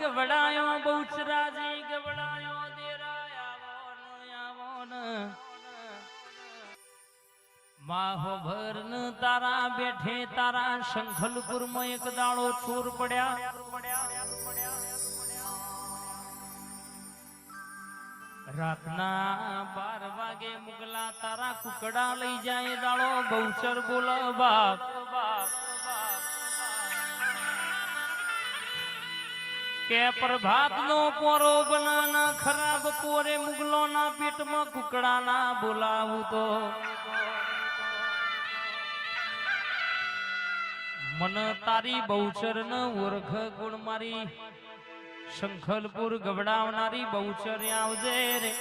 ગવડાયો બહુચરાજી ગવડાયો, દેરાય આવો ન આવો ન માહો ભર તારા બેઠે તારા શંખલપુરમાં એક દાડો ચોર પડ્યા. રાતના બાર વાગે મુગલા તારા કુકડા લઈ જાય દાડો બહુચર બોલો, બાપ બાપ કે પ્રભાત નો પોરો બનાના ખરાબ પોરે મુગલો ના પેટમાં કુકડાના બોલાવું તો. મન તારી બહુચર ન ઓળખ ગુણ મારી. શંખલપુર ગવડાવનારી બહુચર આવજે રે.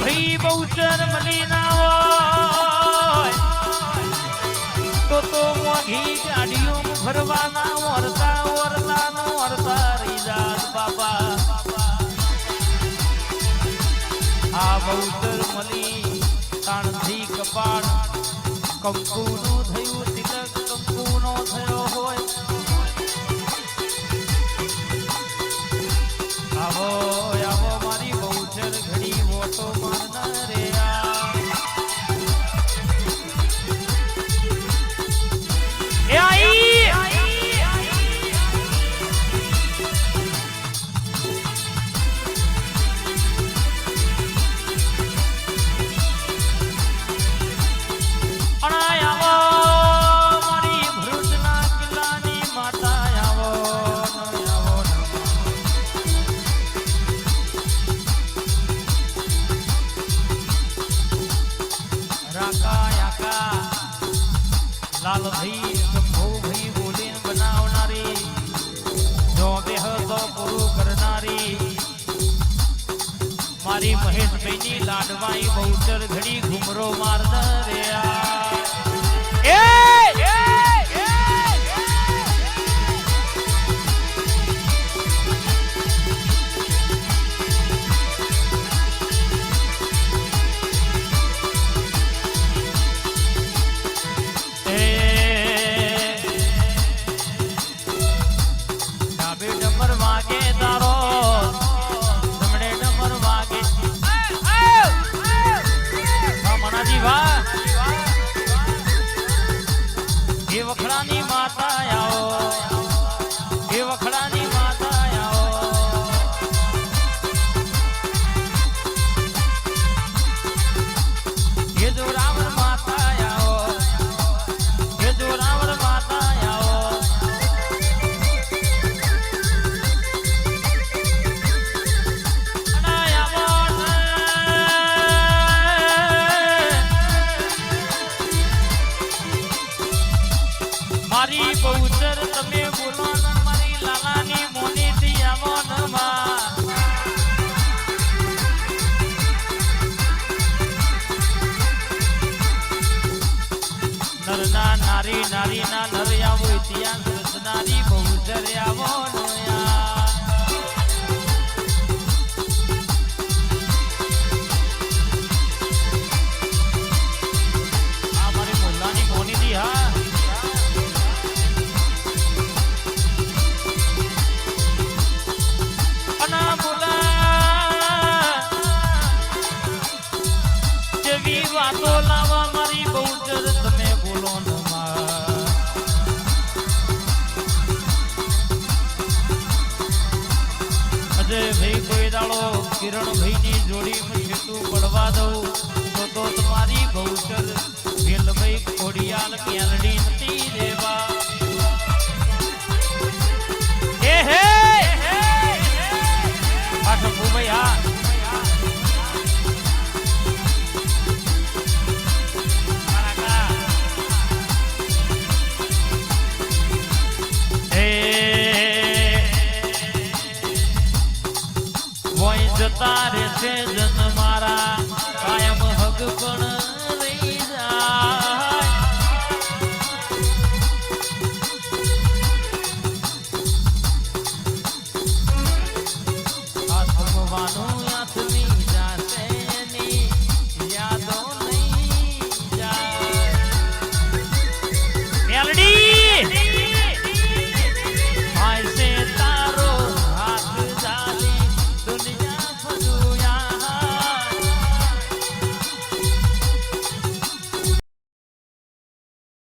ભાઈ બહુચર મળી ના હોય. તો તો મોઘી ગાડીઓ ફરવાના વરતા વરતા નો વરતા રહી જાત બાબા આ બહુચર મળી તાણથી કપાળ કંકુનું થયું ઘડી વોટો લાલભાઈ શંભુભાઈ બોલીને બનાવનારી, જો દેહ તો પૂરું કરનારી. મારી મહેશભાઈની લાડવાઈ બહુચર ઘડી ઘુમરો મારનાર વખડાની મારી બહુચર તમે બોલો મારી લાલાની મોની થી આવો ને માં. નરના નારી નારી ના નર આવો, ઇતિહાસ રચનારી બહુચર આવો વાતો લાવા મારી બહુચર, તમે બોલો અજય ભાઈ કોઈ દાડો કિરણ ભાઈ ની જોડી માં સેતુ પડવા દઉં, તો તો તમારી બહુચર ભાઈ ખોડિયાલ કેલડી રેવા જતા રહેશે જન મારા કાયમ હગ પણ